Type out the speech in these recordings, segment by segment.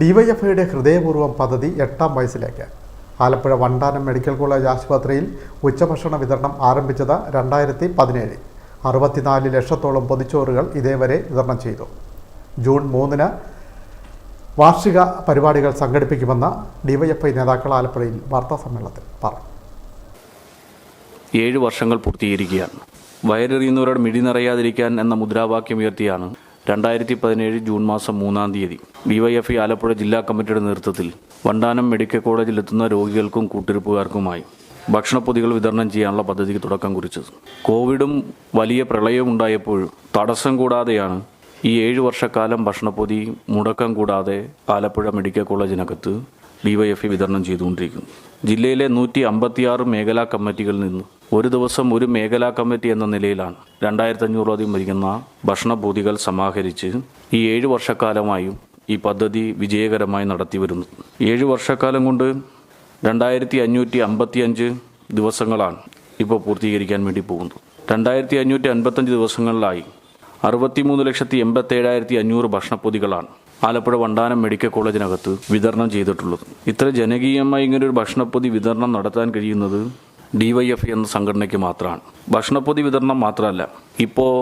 ഡിവൈഎഫ്ഐയുടെ ഹൃദയപൂർവം പദ്ധതി എട്ടാം വയസ്സിലേക്ക്. ആലപ്പുഴ വണ്ടാനം മെഡിക്കൽ കോളേജ് ആശുപത്രിയിൽ ഉച്ചഭക്ഷണ വിതരണം ആരംഭിച്ചത് രണ്ടായിരത്തി പതിനേഴിൽ അറുപത്തിനാല് ലക്ഷത്തോളം പൊതിച്ചോറുകൾ ഇതേവരെ വിതരണം ചെയ്തു. ജൂൺ മൂന്നിന് വാർഷിക പരിപാടികൾ സംഘടിപ്പിക്കുമെന്ന് ഡിവൈഎഫ്ഐ നേതാക്കൾ ആലപ്പുഴയിൽ വാർത്താസമ്മേളനത്തിൽ പറഞ്ഞു. ഏഴ് വർഷങ്ങൾ പൂർത്തീകരിക്കുകയാണ്. വയറെറിയുന്നവരോട് മിടി നിറയാതിരിക്കാൻ എന്ന മുദ്രാവാക്യം ഉയർത്തിയാണ് രണ്ടായിരത്തി പതിനേഴ് ജൂൺ മാസം മൂന്നാം തീയതി ഡിവൈഎഫ്ഇ ആലപ്പുഴ ജില്ലാ കമ്മിറ്റിയുടെ നേതൃത്വത്തിൽ വണ്ടാനം മെഡിക്കൽ കോളേജിലെത്തുന്ന രോഗികൾക്കും കൂട്ടിരിപ്പുകാർക്കുമായി ഭക്ഷണപ്പൊതികൾ വിതരണം ചെയ്യാനുള്ള പദ്ധതിക്ക് തുടക്കം കുറിച്ചത് കോവിഡും വലിയ പ്രളയവും ഉണ്ടായപ്പോഴും തടസ്സം കൂടാതെയാണ് ഈ ഏഴ് വർഷക്കാലം ഭക്ഷണപ്പൊതി മുടക്കം കൂടാതെ ആലപ്പുഴ മെഡിക്കൽ കോളേജിനകത്ത് ഡിവൈഎഫ്ഇ വിതരണം ചെയ്തുകൊണ്ടിരിക്കുന്നു. ജില്ലയിലെ നൂറ്റി അമ്പത്തിയാറ് മേഖലാ കമ്മിറ്റികളിൽ നിന്ന് ഒരു ദിവസം ഒരു മേഖലാ കമ്മിറ്റി എന്ന നിലയിലാണ് രണ്ടായിരത്തി അഞ്ഞൂറോളം വരുന്ന ഭക്ഷണഭൂതികൾ സമാഹരിച്ച് ഈ ഏഴ് വർഷക്കാലമായും ഈ പദ്ധതി വിജയകരമായി നടത്തി വരുന്നു ഏഴ് വർഷക്കാലം കൊണ്ട് രണ്ടായിരത്തി അഞ്ഞൂറ്റി അമ്പത്തിയഞ്ച് ദിവസങ്ങളാണ് ഇപ്പോൾ പൂർത്തീകരിക്കാൻ വേണ്ടി പോകുന്നത്. രണ്ടായിരത്തി അഞ്ഞൂറ്റി അൻപത്തഞ്ച് ദിവസങ്ങളിലായി അറുപത്തിമൂന്ന് ലക്ഷത്തി എൺപത്തേഴായിരത്തി അഞ്ഞൂറ് ഭക്ഷണപ്പൊതികളാണ് ആലപ്പുഴ വണ്ടാനം മെഡിക്കൽ കോളേജിനകത്ത് വിതരണം ചെയ്തിട്ടുള്ളത്. ഇത്ര ജനകീയമായി ഇങ്ങനെ ഒരു ഭക്ഷണപ്പൊതി വിതരണം നടത്താൻ കഴിയുന്നത് ഡിവൈഎഫ് എന്ന സംഘടനയ്ക്ക് മാത്രമാണ്. ഭക്ഷണപ്പൊതി വിതരണം മാത്രമല്ല ഇപ്പോൾ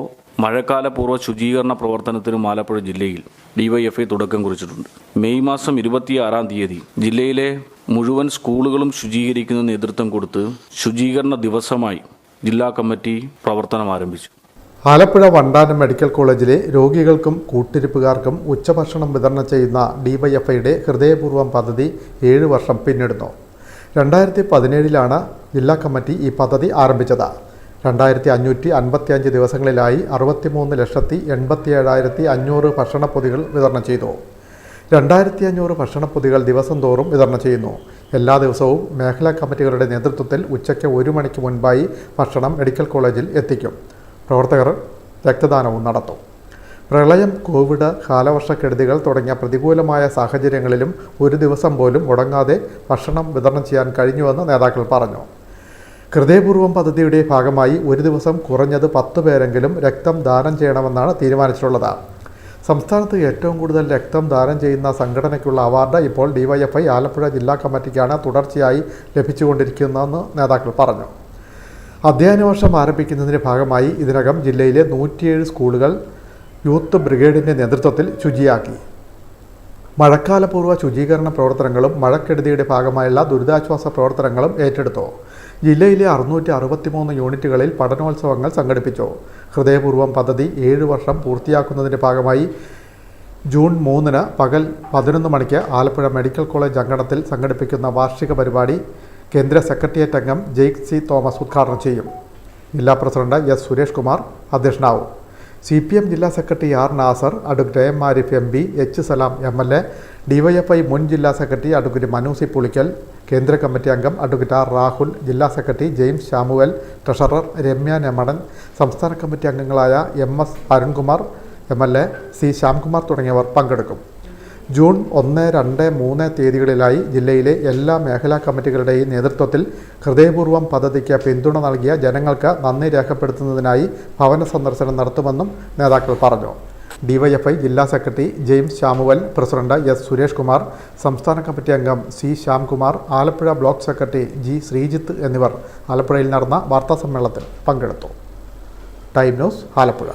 മഴക്കാല പൂർവ ശുചീകരണ പ്രവർത്തനത്തിനും ആലപ്പുഴ ജില്ലയിൽ ഡിവൈഎഫ്ഐ തുടക്കം കുറിച്ചിട്ടുണ്ട്. മെയ് മാസം ഇരുപത്തിയാറാം തീയതി ജില്ലയിലെ മുഴുവൻ സ്കൂളുകളും ശുചീകരിക്കുന്ന നേതൃത്വം കൊടുത്ത് ശുചീകരണ ദിവസമായി ജില്ലാ കമ്മിറ്റി പ്രവർത്തനം ആരംഭിച്ചു. ആലപ്പുഴ വണ്ടാനം മെഡിക്കൽ കോളേജിലെ രോഗികൾക്കും കൂട്ടിരിപ്പുകാർക്കും ഉച്ചഭക്ഷണം വിതരണം ചെയ്യുന്ന ഡിവൈഎഫ്ഐയുടെ ഹൃദയപൂർവം പദ്ധതി ഏഴ് വർഷം പിന്നിടുന്നു. രണ്ടായിരത്തി പതിനേഴിലാണ് ജില്ലാ കമ്മിറ്റി ഈ പദ്ധതി ആരംഭിച്ചത്. രണ്ടായിരത്തി അഞ്ഞൂറ്റി അൻപത്തിയഞ്ച് ദിവസങ്ങളിലായി അറുപത്തിമൂന്ന് ലക്ഷത്തി എൺപത്തി ഏഴായിരത്തി അഞ്ഞൂറ് ഭക്ഷണപ്പൊതികൾ വിതരണം ചെയ്തു. രണ്ടായിരത്തി അഞ്ഞൂറ് ഭക്ഷണപ്പൊതികൾ ദിവസം തോറും വിതരണം ചെയ്യുന്നു. എല്ലാ ദിവസവും മേഖലാ കമ്മിറ്റികളുടെ നേതൃത്വത്തിൽ ഉച്ചയ്ക്ക് ഒരു മണിക്ക് മുൻപായി ഭക്ഷണം മെഡിക്കൽ കോളേജിൽ എത്തിക്കും. പ്രവർത്തകർ രക്തദാനവും നടത്തും. പ്രളയം കോവിഡ് കാലവർഷക്കെടുതികൾ തുടങ്ങിയ പ്രതികൂലമായ സാഹചര്യങ്ങളിലും ഒരു ദിവസം പോലും മുടങ്ങാതെ ഭക്ഷണം വിതരണം ചെയ്യാൻ കഴിഞ്ഞുവെന്ന് നേതാക്കൾ പറഞ്ഞു. ഹൃദയപൂർവം പദ്ധതിയുടെ ഭാഗമായി ഒരു ദിവസം കുറഞ്ഞത് പത്ത് പേരെങ്കിലും രക്തം ദാനം ചെയ്യണമെന്നാണ് തീരുമാനിച്ചിട്ടുള്ളത്. സംസ്ഥാനത്ത് ഏറ്റവും കൂടുതൽ രക്തം ദാനം ചെയ്യുന്ന സംഘടനയ്ക്കുള്ള അവാർഡ് ഇപ്പോൾ ഡിവൈഎഫ്ഐ ആലപ്പുഴ ജില്ലാ കമ്മിറ്റിക്കാണ് തുടർച്ചയായി ലഭിച്ചുകൊണ്ടിരിക്കുന്നതെന്ന് നേതാക്കൾ പറഞ്ഞു. അധ്യയന വർഷം ആരംഭിക്കുന്നതിന്റെ ഭാഗമായി ഇതിനകം ജില്ലയിലെ നൂറ്റിയേഴ് സ്കൂളുകൾ യൂത്ത് ബ്രിഗേഡിന്റെ നേതൃത്വത്തിൽ ശുചിയാക്കി. മഴക്കാലപൂർവ ശുചീകരണ പ്രവർത്തനങ്ങളും മഴക്കെടുതിയുടെ ഭാഗമായുള്ള ദുരിതാശ്വാസ പ്രവർത്തനങ്ങളും ഏറ്റെടുത്തു. ജില്ലയിലെ അറുന്നൂറ്റി അറുപത്തിമൂന്ന് യൂണിറ്റുകളിൽ പഠനോത്സവങ്ങൾ സംഘടിപ്പിച്ചു. ഹൃദയപൂർവം പദ്ധതി ഏഴ് വർഷം പൂർത്തിയാക്കുന്നതിന്റെ ഭാഗമായി ജൂൺ മൂന്നിന് പകൽ പതിനൊന്ന് മണിക്ക് ആലപ്പുഴ മെഡിക്കൽ കോളേജ് അങ്കണത്തിൽ സംഘടിപ്പിക്കുന്ന വാർഷിക പരിപാടി കേന്ദ്ര സെക്രട്ടേറിയറ്റ് അംഗം ജെയ്ക് സി തോമസ് ഉദ്ഘാടനം ചെയ്യും. ജില്ലാ പ്രസിഡന്റ് എസ് സുരേഷ് കുമാർ അധ്യക്ഷനാവും. സി പി എം ജില്ലാ secretary R Nasar advocate M Arif M P H Salam M L A DYFI മുൻ ജില്ലാ സെക്രട്ടറി അഡ്വക്കേറ്റ് മനൂസി പുളിക്കൽ കേന്ദ്ര കമ്മിറ്റി അംഗം അഡ്വക്കേറ്റ് ആർ രാഹുൽ ജില്ലാ secretary James Samuel treasurer Ramya നെമടൻ സംസ്ഥാന കമ്മിറ്റി അംഗങ്ങളായ M S Arunkumar M L A C Shyamkumar തുടങ്ങിയവർ പങ്കെടുക്കും. June ഒന്ന് രണ്ട് മൂന്ന് തീയതികളിലായി ജില്ലയിലെ എല്ലാ മേഖലാ കമ്മിറ്റികളുടെയും നേതൃത്വത്തിൽ ഹൃദയപൂർവം പദ്ധതിക്ക് പിന്തുണ നൽകിയ ജനങ്ങൾക്ക് നന്ദി രേഖപ്പെടുത്തുന്നതിനായി ഭവന സന്ദർശനം നടത്തുമെന്നും നേതാക്കൾ പറഞ്ഞു. ഡിവൈഎഫ്ഐ ജില്ലാ secretary James Samuel president S Suresh Kumar സംസ്ഥാന കമ്മിറ്റി അംഗം C Shyamkumar Alappuzha block secretary G Sreejith എന്നിവർ ആലപ്പുഴയിൽ നടന്ന വാർത്താസമ്മേളനത്തിൽ പങ്കെടുത്തു. Time news Alappuzha.